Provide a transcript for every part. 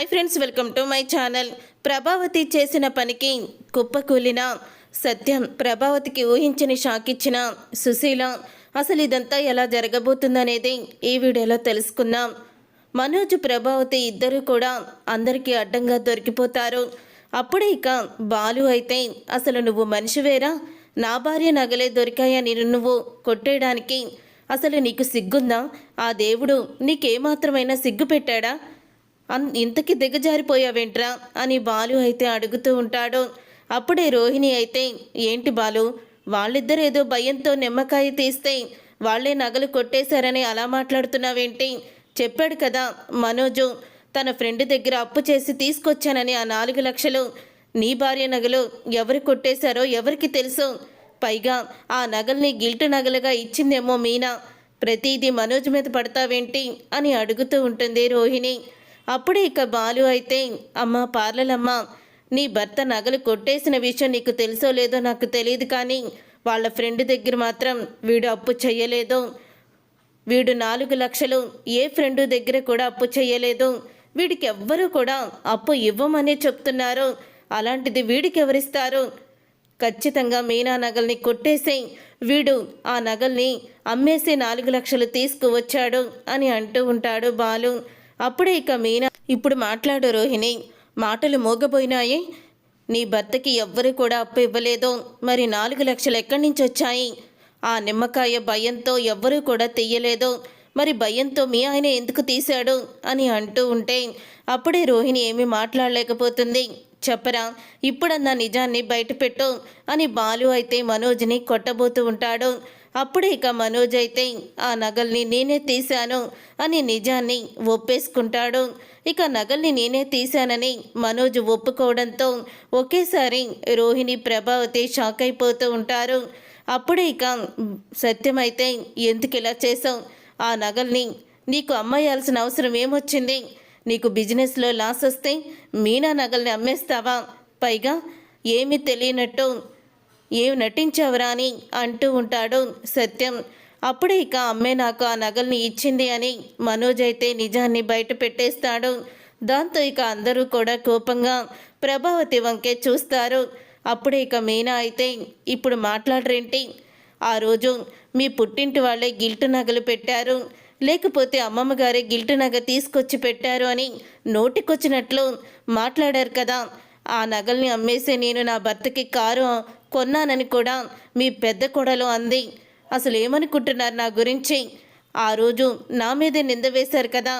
Hi friends welcome to my channel. Prabhavathi చేసిన పనికి కుప్పకూలిన సత్యం ప్రభావతికి ఊహించని షాక్ ఇచ్చిన సుశీల అసలు ఇదంతా ఎలా జరగబోతుందనేది ఈ వీడియోలో తెలుసుకుందాం. మనోజ్ ప్రభావతి ఇద్దరు కూడా అందరికీ అడ్డంగా దొరికిపోతారు. అప్పుడే ఇక బాలు అయితే అసలు నువ్వు మనిషివేరా నా భార్య నగలే దొరికాయని నువ్వు కొట్టేయడానికి? అసలు నీకు సిగ్గుందా? ఆ దేవుడు నీకేమాత్రమైనా సిగ్గు పెట్టాడా ఇంతకి దిగజారిపోయావేంట్రా? అని బాలు అయితే అడుగుతూ ఉంటాడు. అప్పుడే రోహిణి అయితే ఏంటి బాలు? వాళ్ళిద్దరు ఏదో భయంతో నిమ్మకాయ తీస్తే వాళ్ళే నగలు కొట్టేశారని అలా మాట్లాడుతున్నావేంటి? చెప్పాడు కదా మనోజు. తన ఫ్రెండ్ దగ్గర అప్పు చేసి తీసుకొచ్చానని ఆ నాలుగు లక్షలు. నీ భార్య నగలు ఎవరు కొట్టేశారో ఎవరికి తెలుసు? పైగా ఆ నగల్ని గిల్టు నగలుగా ఇచ్చిందేమో మీనా. ప్రతిదీ మనోజ్ మీద పడతావేంటి? అని అడుగుతూ ఉంటుంది రోహిణి. అప్పుడే ఇక బాలు అయితే అమ్మ పార్లలమ్మ నీ భర్త నగలు కొట్టేసిన విషయం నీకు తెలుసో లేదో నాకు తెలియదు కానీ వాళ్ళ ఫ్రెండ్ దగ్గర మాత్రం వీడు అప్పు చెయ్యలేదు. వీడు నాలుగు లక్షలు ఏ ఫ్రెండు దగ్గర కూడా అప్పు చేయలేదు వీడికి ఎవ్వరూ కూడా అప్పు ఇవ్వమనే చెప్తున్నారు. అలాంటిది వీడికి ఎవరిస్తారు? ఖచ్చితంగా మీనా నగల్ని కొట్టేసి వీడు ఆ నగల్ని అమ్మేసి నాలుగు లక్షలు తీసుకువచ్చాడు అని అంటూ ఉంటాడు బాలు. అప్పుడే ఇక మీనా ఇప్పుడు మాట్లాడు రోహిణి. మాటలు మోగబోయినాయి. నీ భర్తకి ఎవ్వరు కూడా అప్పు ఇవ్వలేదో. మరి నాలుగు లక్షలు ఎక్కడి నుంచి వచ్చాయి? ఆ నిమ్మకాయ భయంతో ఎవ్వరూ కూడా తీయలేదు. మరి భయంతో మీ ఆయన ఎందుకు తీశాడు? అని అంటూ ఉంటే అప్పుడే రోహిణి ఏమీ మాట్లాడలేకపోతుంది. చెప్పరా ఇప్పుడన్నా నిజాన్ని బయటపెట్టు అని బాలు అయితే మనోజ్ని కొట్టబోతూ ఉంటాడు. అప్పుడే ఇక మనోజ్ అయితే ఆ నగల్ని నేనే తీశాను అని నిజాన్ని ఒప్పేసుకుంటాడు. ఇక నగల్ని నేనే తీశానని మనోజ్ ఒప్పుకోవడంతో ఒకేసారి రోహిణి ప్రభావతి షాక్ అయిపోతూ ఉంటారు. అప్పుడే ఇక సత్యమైతే ఎందుకు ఇలా చేసావు ఆ నగల్ని నీకు అమ్మేయాల్సిన అవసరం ఏమొచ్చింది? నీకు బిజినెస్లో లాస్ వస్తే మీనా నగల్ని అమ్మేస్తావా? పైగా ఏమీ తెలియనట్టు ఏం నటించావురా అని అంటూ ఉంటాడు సత్యం. అప్పుడే ఇక అమ్మే నాకు ఆ నగల్ని ఇచ్చింది అని మనోజ్ అయితే నిజాన్ని బయట పెట్టేస్తాడు. దాంతో ఇక అందరూ కూడా కోపంగా ప్రభావతి వంకే చూస్తారు. అప్పుడే ఇక మీనా అయితే ఇప్పుడు మాట్లాడరేంటి? ఆ రోజు మీ పుట్టింటి వాళ్ళే గిల్టు నగలు పెట్టారు. లేకపోతే అమ్మమ్మ గారే గిల్టు నగ తీసుకొచ్చి పెట్టారు అని నోటికొచ్చినట్లు మాట్లాడారు కదా. ఆ నగల్ని అమ్మేసి నేను నా భర్తకి కారు కొన్నానని కూడా మీ పెద్ద కొడలు అంది. అసలు ఏమనుకుంటున్నారు నా గురించి? ఆ రోజు నా మీదే నింద వేశారు కదా.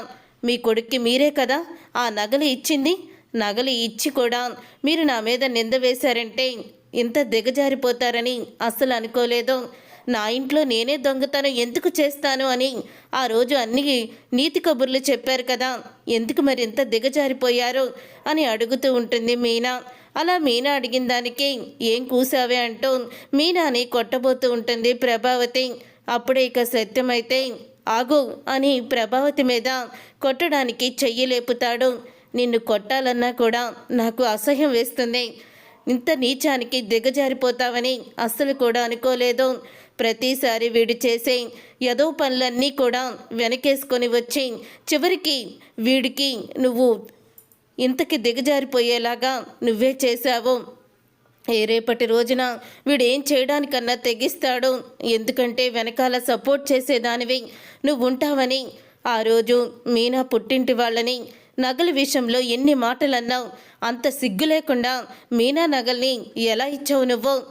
మీ కొడుక్కి మీరే కదా ఆ నగలు ఇచ్చింది? నగలు ఇచ్చి కూడా మీరు నా మీద నింద వేశారంటే ఇంత దిగజారిపోతారని అస్సలు అనుకోలేదు. నా ఇంట్లో నేనే దొంగతనం ఎందుకు చేస్తాను అని ఆ రోజు అన్ని నీతి కబుర్లు చెప్పారు కదా. ఎందుకు మరి ఇంత దిగజారిపోయారు అని అడుగుతూ ఉంటుంది మీనా. అలా మీనా అడిగిన దానికి ఏం కూసావే అంటూ మీనాని కొట్టబోతూ ఉంటుంది ప్రభావతి. అప్పుడే ఇక సత్యమైతే ఆగు అని ప్రభావతి మీద కొట్టడానికి చెయ్యి లేపుతాడు. నిన్ను కొట్టాలన్నా కూడా నాకు అసహ్యం వేస్తుంది. ఇంత నీచానికి దిగజారిపోతావని అస్సలు కూడా అనుకోలేదు. ప్రతిసారి వీడు చేసే యదో పనులన్నీ కూడా వెనకేసుకొని వచ్చి చివరికి వీడికి నువ్వు ఇంతకి దిగజారిపోయేలాగా నువ్వే చేశావు. ఏ రేపటి రోజున వీడు ఏం చేయడానికన్నా తెగిస్తాడు. ఎందుకంటే వెనకాల సపోర్ట్ చేసేదానివి నువ్వు ఉంటావని ఆ రోజు మీనా పుట్టింటి వాళ్ళని నగల విషయంలో ఎన్ని మాటలన్నావు అంత సిగ్గు లేకుండా మీనా నగల్ని ఎలా ఇచ్చావు నువ్వు?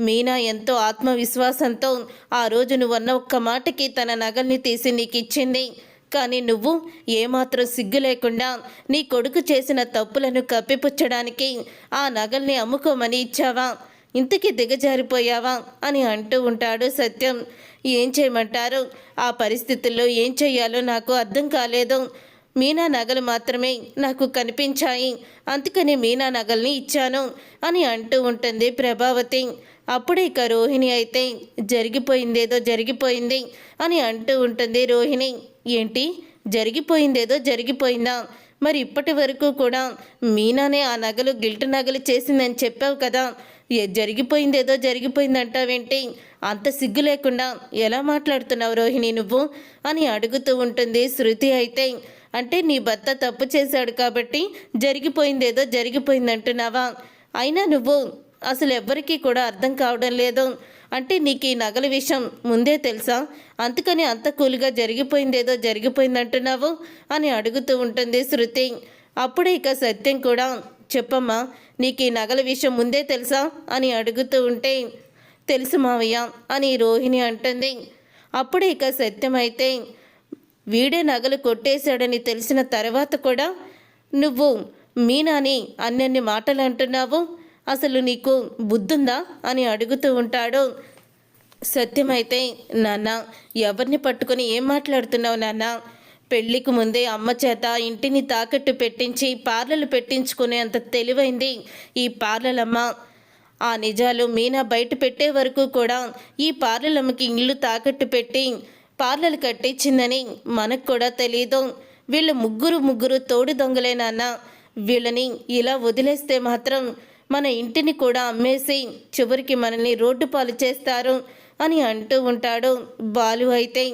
మీనా ఎంతో ఆత్మవిశ్వాసంతో ఆ రోజు నువ్వు అన్న ఒక్క మాటకి తన నగల్ని తీసి నీకు ఇచ్చింది కానీ నువ్వు ఏమాత్రం సిగ్గు లేకుండా నీ కొడుకు చేసిన తప్పులను కప్పిపుచ్చడానికి ఆ నగల్ని అమ్ముకోమని ఇచ్చావా? ఇంతకీ దిగజారిపోయావా? అని అంటూ ఉంటాడు సత్యం. ఏం చేయమంటారు? ఆ పరిస్థితుల్లో ఏం చెయ్యాలో నాకు అర్థం కాలేదు. మీనా నగలు మాత్రమే నాకు కనిపించాయి. అందుకని మీనా నగల్ని ఇచ్చాను అని అంటూ ఉంటుంది ప్రభావతి. అప్పుడే ఇక రోహిణి అయితే జరిగిపోయిందేదో జరిగిపోయింది అని అంటూ ఉంటుంది రోహిణి. ఏంటి? జరిగిపోయిందేదో జరిగిపోయిందా? మరి ఇప్పటి వరకు కూడా మీనానే ఆ నగలు గిల్ట్ నగలు చేసిందని చెప్పావు కదా. ఏ జరిగిపోయిందేదో జరిగిపోయిందంటావేంటి? అంత సిగ్గు లేకుండా ఎలా మాట్లాడుతున్నావు రోహిణి నువ్వు? అని అడుగుతూ ఉంటుంది శృతి అయితే. అంటే నీ భర్త తప్పు చేశాడు కాబట్టి జరిగిపోయిందేదో జరిగిపోయింది అంటున్నావా అయినా నువ్వు అసలు ఎవ్వరికీ కూడా అర్థం కావడం లేదు. అంటే నీకు ఈ నగల విషయం ముందే తెలుసా? అందుకని అంత కూలుగా జరిగిపోయిందేదో జరిగిపోయింది అంటున్నావు అని అడుగుతూ ఉంటుంది శృతి. అప్పుడే ఇక సత్యం కూడా చెప్పమ్మా నీకు ఈ నగల విషయం ముందే తెలుసా? అని అడుగుతూ ఉంటే తెలుసు మావయ్య అని రోహిణి అంటుంది. అప్పుడే ఇక సత్యం అయితే వీడే నగలు కొట్టేశాడని తెలిసిన తర్వాత కూడా నువ్వు మీనాని అన్నన్ని మాటలు అంటున్నావు? అసలు నీకు బుద్ధుందా? అని అడుగుతూ ఉంటాడు. సత్యమైతే నాన్న ఎవరిని పట్టుకొని ఏం మాట్లాడుతున్నావు నాన్న? పెళ్ళికి ముందే అమ్మ చేత ఇంటిని తాకట్టు పెట్టించి పార్లలు పెట్టించుకునే అంత తెలివైంది ఈ పార్లలమ్మ. ఆ నిజాలు మీనా బయట పెట్టే వరకు కూడా ఈ పార్లలమ్మకి ఇల్లు తాకట్టు పెట్టి పార్లలు కట్టించిందని మనకు కూడా తెలియదు వీళ్ళు ముగ్గురు ముగ్గురు తోడు దొంగలే నాన్న. వీళ్ళని ఇలా వదిలేస్తే మాత్రం మన ఇంటిని కూడా అమ్మేసి చివరికి మనల్ని రోడ్డు పాలు చేస్తారు అని అంటూ ఉంటాడు బాలు అయితే.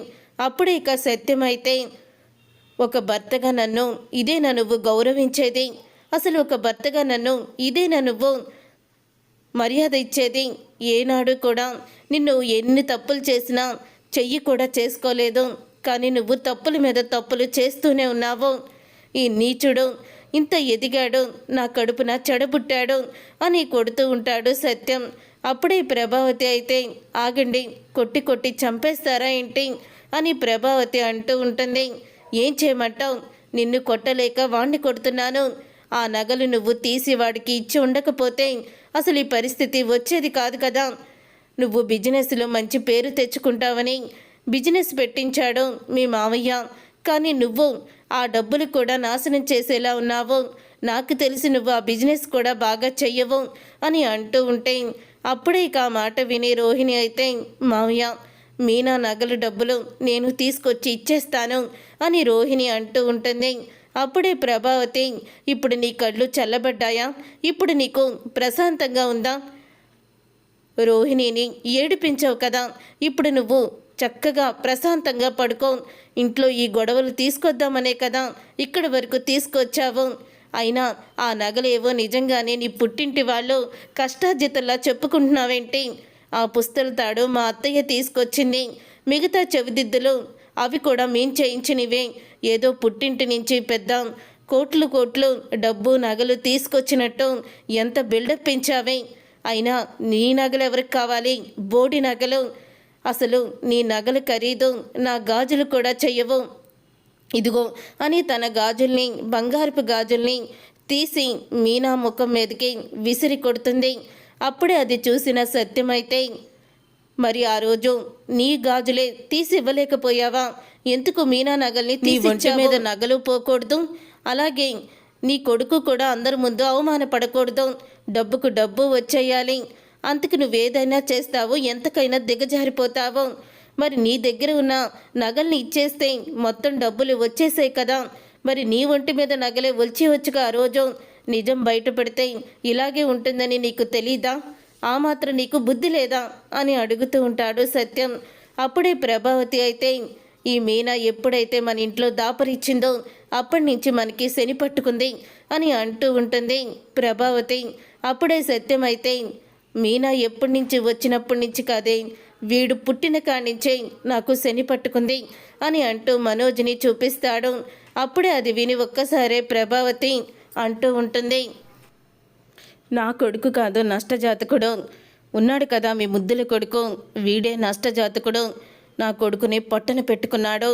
అప్పుడు ఇక సత్యమైతే ఒక భర్తగా నన్ను ఇదేనా నువ్వు గౌరవించేది? అసలు ఒక భర్తగా నన్ను ఇదేనా నువ్వు మర్యాద ఇచ్చేది? ఏనాడు కూడా నిన్ను ఎన్ని తప్పులు చేసినా చెయ్యి కూడా చేసుకోలేదు. కానీ నువ్వు తప్పుల మీద తప్పులు చేస్తూనే ఉన్నావు. ఈ నీచుడు ఇంత ఎదిగాడు. నా కడుపున చెడబుట్టాడు అని కొడుతూ ఉంటాడు సత్యం. అప్పుడే ప్రభావతి అయితే ఆగండి కొట్టి కొట్టి చంపేస్తారా ఏంటి? అని ప్రభావతి అంటూ ఉంటుంది. ఏం చేయమంటావు? నిన్ను కొట్టలేక వాణ్ణి కొడుతున్నాను. ఆ నగలు నువ్వు తీసి వాడికి ఇచ్చి ఉండకపోతే అసలు ఈ పరిస్థితి వచ్చేది కాదు కదా. నువ్వు బిజినెస్లో మంచి పేరు తెచ్చుకుంటావని బిజినెస్ పెట్టించాడు మీ మావయ్య. కానీ నువ్వు ఆ డబ్బులు కూడా నాశనం చేసేలా ఉన్నావు. నాకు తెలిసి నువ్వు ఆ బిజినెస్ కూడా బాగా చెయ్యవు అని అంటూ ఉంటే అప్పుడే ఇక ఆ మాట విని రోహిణి అయితే మావయ్య మీనా నగలు డబ్బులు నేను తీసుకొచ్చి ఇచ్చేస్తాను అని రోహిణి అంటూ ఉంటుంది. అప్పుడే ప్రభావతి ఇప్పుడు నీ కళ్ళు చల్లబడ్డాయా? ఇప్పుడు నీకు ప్రశాంతంగా ఉందా? రోహిణిని ఏడిపించావు కదా ఇప్పుడు నువ్వు చక్కగా ప్రశాంతంగా పడుకో. ఇంట్లో ఈ గొడవలు తీసుకొద్దామనే కదా ఇక్కడి వరకు తీసుకొచ్చావు. అయినా ఆ నగలేవో నిజంగానే నీ పుట్టింటి వాళ్ళు కష్టార్జితల్లా చెప్పుకుంటున్నావేంటి? ఆ పుస్తల తాడు మా అత్తయ్య తీసుకొచ్చింది. మిగతా చెవిదిద్దులు అవి కూడా మేం చేయించినవే. ఏదో పుట్టింటి నుంచి పెద్ద కోట్లు కోట్లు డబ్బు నగలు తీసుకొచ్చినట్టు ఎంత బిల్డప్ పెంచావే. అయినా నీ నగలు ఎవరికి కావాలి? బోడి నగలు. అసలు నీ నగలు ఖరీదు. నా గాజులు కూడా చెయ్యవు. ఇదిగో అని తన గాజుల్ని బంగారపు గాజుల్ని తీసి మీనా ముఖం మీదకి విసిరి కొడుతుంది. అప్పుడే అది చూసిన సత్యమైతే మరి ఆ రోజు నీ గాజులే తీసి ఇవ్వలేకపోయావా ఎందుకు మీనా నగల్ని నీ ఒంటి మీద నగలు పోకూడదు. అలాగే నీ కొడుకు కూడా అందరి ముందు అవమానపడకూడదు. డబ్బుకు డబ్బు వచ్చేయాలి. అంతకు నువ్వేదైనా చేస్తావు ఎంతకైనా దిగజారిపోతావు. మరి నీ దగ్గర ఉన్న నగల్ని ఇచ్చేస్తే మొత్తం డబ్బులు వచ్చేసాయి కదా. మరి నీ ఒంటి మీద నగలే వచ్చేవచ్చుగా ఆ రోజు. నిజం బయట పెడితే ఇలాగే ఉంటుందని నీకు తెలీదా? ఆ మాత్రం నీకు బుద్ధి లేదా? అని అడుగుతూ ఉంటాడు సత్యం. అప్పుడే ప్రభావతి అయితే ఈ మీనా ఎప్పుడైతే మన ఇంట్లో దాపరిచ్చిందో అప్పటి నుంచి మనకి శని పట్టుకుంది అని అంటూ ఉంటుంది ప్రభావతి. అప్పుడే సత్యమైతే మీనా ఎప్పటి నుంచి వచ్చినప్పటి నుంచి కాదే వీడు పుట్టిన కాడి నాకు శని పట్టుకుంది అని అంటూ మనోజ్ని చూపిస్తాడు. అప్పుడే అది విని ఒక్కసారే ప్రభావతి అంటూ ఉంటుంది. నా కొడుకు కాదు నష్టజాతకుడు. ఉన్నాడు కదా మీ ముద్దుల కొడుకు. వీడే నష్టజాతకుడు. నా కొడుకుని పొట్టన పెట్టుకున్నాడు.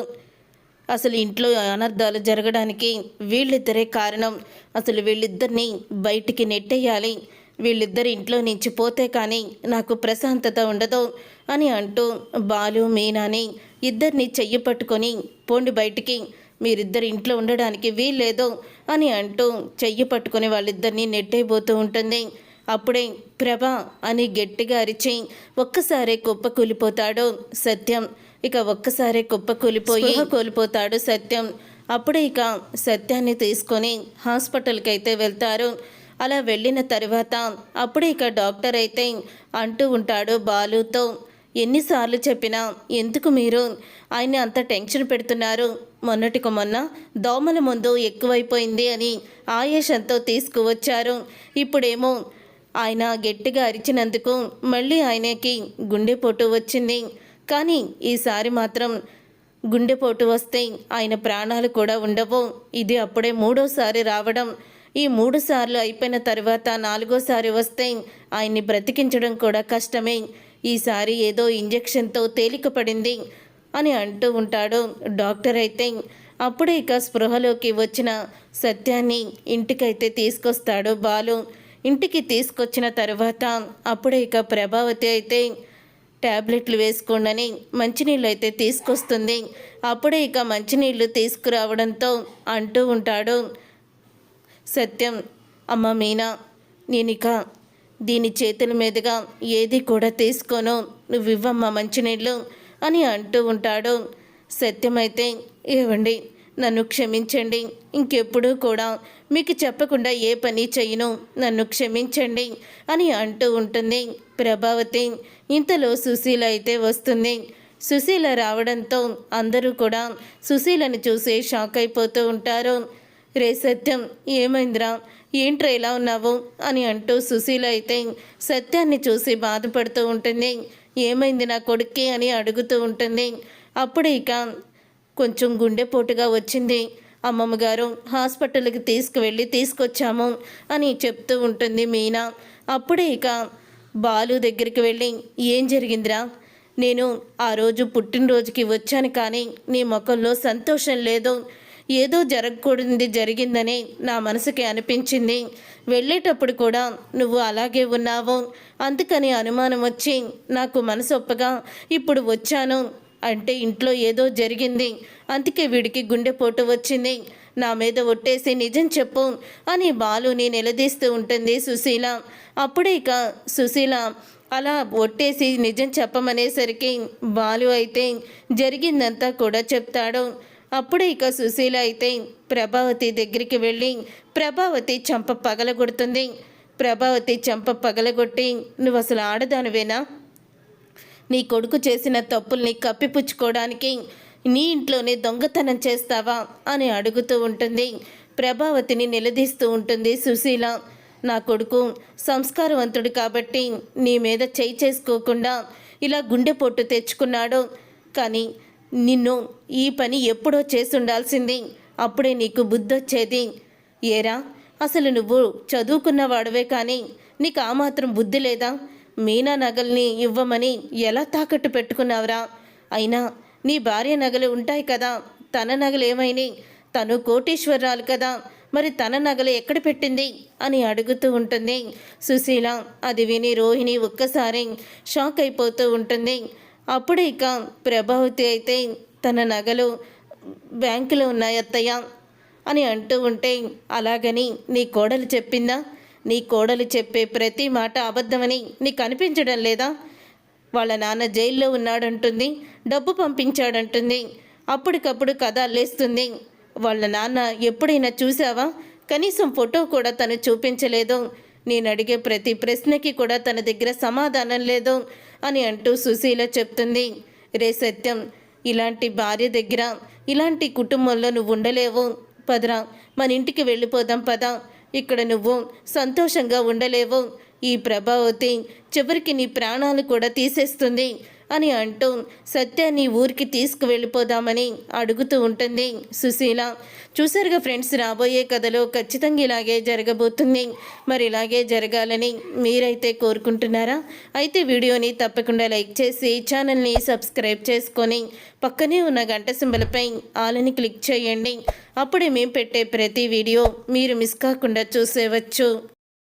అసలు ఇంట్లో అనర్థాలు జరగడానికి వీళ్ళిద్దరే కారణం. అసలు వీళ్ళిద్దరిని బయటికి నెట్టేయాలి. వీళ్ళిద్దరు ఇంట్లో నుంచి పోతే కానీ నాకు ప్రశాంతత ఉండదు అని అంటూ బాలు మీనాని ఇద్దరిని చెయ్యి పట్టుకొని పోండి బయటికి. మీరిద్దరు ఇంట్లో ఉండడానికి వీల్లేదు అని అంటూ చెయ్యి పట్టుకొని వాళ్ళిద్దరినీ నెట్టేయబోతూ ఉంటుంది. అప్పుడే ప్రభ అని గట్టిగా అరిచి ఒక్కసారే కుప్ప కూలిపోతాడు సత్యం. ఇక ఒక్కసారే కుప్ప కూలిపోయి కోల్పోతాడు సత్యం. అప్పుడే ఇక సత్యాన్ని తీసుకొని హాస్పిటల్కి అయితే వెళ్తారు. అలా వెళ్ళిన తర్వాత అప్పుడే ఇక డాక్టర్ అయితే అంటూ ఉంటాడు బాలుతో ఎన్నిసార్లు చెప్పినా ఎందుకు మీరు ఆయన్ని అంత టెన్షన్ పెడుతున్నారు? మొన్నటికి మొన్న దోమల ముందు ఎక్కువైపోయింది అని ఆయేషంతో తీసుకువచ్చారు. ఇప్పుడేమో ఆయన గట్టిగా అరిచినందుకు మళ్ళీ ఆయనకి గుండెపోటు వచ్చింది. కానీ ఈసారి మాత్రం గుండెపోటు వస్తే ఆయన ప్రాణాలు కూడా ఉండవు. ఇది అప్పుడే మూడోసారి రావడం. ఈ మూడు సార్లు అయిపోయిన తర్వాత నాలుగోసారి వస్తే ఆయన్ని బ్రతికించడం కూడా కష్టమే. ఈసారి ఏదో ఇంజెక్షన్తో తేలిక పడింది అని అంటూ ఉంటాడు డాక్టర్ అయితే. అప్పుడే ఇక స్పృహలోకి వచ్చిన సత్యాన్ని ఇంటికైతే తీసుకొస్తాడు బాలు. ఇంటికి తీసుకొచ్చిన తర్వాత అప్పుడే ఇక ప్రభావతి అయితే ట్యాబ్లెట్లు వేసుకోండి మంచినీళ్ళు అయితే తీసుకొస్తుంది. అప్పుడే ఇక మంచినీళ్ళు తీసుకురావడంతో అంటూ ఉంటాడు. సత్యం అమ్మ మీనా నేనిక దీని చేతుల మీదుగా ఏది కూడా తీసుకోను. నువ్వివ్వమ్మా మంచినీళ్ళు అని అంటూ ఉంటాడు. సత్యమైతే ఏవండి నన్ను క్షమించండి. ఇంకెప్పుడూ కూడా మీకు చెప్పకుండా ఏ పని చేయను నన్ను క్షమించండి అని అంటూ ఉంటుంది. ప్రభావతి ఇంతలో సుశీల అయితే వస్తుంది. సుశీల రావడంతో అందరూ కూడా సుశీలను చూసి షాక్ అయిపోతూ ఉంటారు. రే సత్యం ఏమైందిరా? ఏంట్రా ఇలా ఉన్నావు? అని అంటూ సుశీల అయితే సత్యాన్ని చూసి బాధపడుతూ ఉంటుంది. ఏమైంది నా కొడుక్కి అని అడుగుతూ ఉంటుంది. అప్పుడు ఇక కొంచెం గుండెపోటుగా వచ్చింది. అమ్మమ్మ గారు హాస్పిటల్కి తీసుకువెళ్ళి తీసుకొచ్చాము అని చెప్తూ ఉంటుంది మీనా. అప్పుడే ఇక బాలు దగ్గరికి వెళ్ళి ఏం జరిగిందిరా? నేను ఆ రోజు పుట్టినరోజుకి వచ్చాను కానీ నీ ముఖంలో సంతోషం లేదు. ఏదో జరగకూడదు జరిగిందని నా మనసుకి అనిపించింది. వెళ్ళేటప్పుడు కూడా నువ్వు అలాగే ఉన్నావు. అందుకని అనుమానం వచ్చి నాకు మనసు ఒప్పగా ఇప్పుడు వచ్చాను. అంటే ఇంట్లో ఏదో జరిగింది. అందుకే వీడికి గుండెపోటు వచ్చింది. నా మీద ఒట్టేసి నిజం చెప్పు అని బాలుని నిలదీస్తూ ఉంటుంది సుశీల. అప్పుడే ఇక సుశీల అలా ఒట్టేసి నిజం చెప్పమనేసరికి బాలు అయితే జరిగిందంతా కూడా చెప్తాడు. అప్పుడే ఇక సుశీల అయితే ప్రభావతి దగ్గరికి వెళ్ళి ప్రభావతి చంప పగలగొడుతుంది. ప్రభావతి చంప పగలగొట్టి నువ్వు అసలు ఆడదానివేనా? నీ కొడుకు చేసిన తప్పుల్ని కప్పిపుచ్చుకోవడానికి నీ ఇంట్లోనే దొంగతనం చేస్తావా? అని అడుగుతూ ఉంటుంది. ప్రభావతిని నిలదీస్తూ ఉంటుంది సుశీల. నా కొడుకు సంస్కారవంతుడు కాబట్టి నీ మీద చేయి చేసుకోకుండా ఇలా గుండెపోటు తెచ్చుకున్నాడు. కానీ నిన్ను ఈ పని ఎప్పుడో చేసుండాల్సింది అప్పుడే నీకు బుద్ధొచ్చేది. ఏరా అసలు నువ్వు చదువుకున్నవాడవే కానీ నీకు ఆ మాత్రం బుద్ధి లేదా? మీనా నగల్ని ఇవ్వమని ఎలా తాకట్టు పెట్టుకున్నావురా? అయినా నీ భార్య నగలు ఉంటాయి కదా తన నగలు ఏమైనాయి తను కోటీశ్వరరాలు కదా మరి తన నగలు ఎక్కడ పెట్టింది? అని అడుగుతూ ఉంటుంది. సుశీల అది విని రోహిణి ఒక్కసారి షాక్ అయిపోతూ ఉంటుంది. అప్పుడు ఇక ప్రభావతి అయితే తన నగలు బ్యాంకులో ఉన్నాయి అత్తయ్య అని అంటూ ఉంటే అలాగని నీ కోడలు చెప్పిందా? నీ కోడలు చెప్పే ప్రతి మాట అబద్ధమని నీకు అనిపించడం లేదా? వాళ్ళ నాన్న జైల్లో ఉన్నాడంటుంది డబ్బు పంపించాడంటుంది అప్పటికప్పుడు కథ అల్లేస్తుంది వాళ్ళ నాన్న ఎప్పుడైనా చూసావా కనీసం ఫోటో కూడా తను చూపించలేదు. నేను అడిగే ప్రతి ప్రశ్నకి కూడా తన దగ్గర సమాధానం లేదు అని అంటూ సుశీల చెప్తుంది. రే సత్యం ఇలాంటి భార్య దగ్గర ఇలాంటి కుటుంబంలో నువ్వు ఉండలేవు. పదరా మన ఇంటికి వెళ్ళిపోదాం పద. ఇక్కడ నువ్వు సంతోషంగా ఉండలేవు. ఈ ప్రభావతి చివరికి నీ ప్రాణాలు కూడా తీసేస్తుంది. అని అంటూ సత్యాన్ని ఊరికి తీసుకువెళ్ళిపోదామని అడుగుతూ ఉంటుంది సుశీల. చూసారుగా ఫ్రెండ్స్ రాబోయే కథలో ఖచ్చితంగా ఇలాగే జరగబోతుంది. మరి ఇలాగే జరగాలని మీరైతే కోరుకుంటున్నారా? అయితే వీడియోని తప్పకుండా లైక్ చేసి ఛానల్ని సబ్స్క్రైబ్ చేసుకొని పక్కనే ఉన్న గంట సింబలపై ఆలని క్లిక్ చేయండి. అప్పుడే మేము పెట్టే ప్రతి వీడియో మీరు మిస్ కాకుండా చూసేవచ్చు.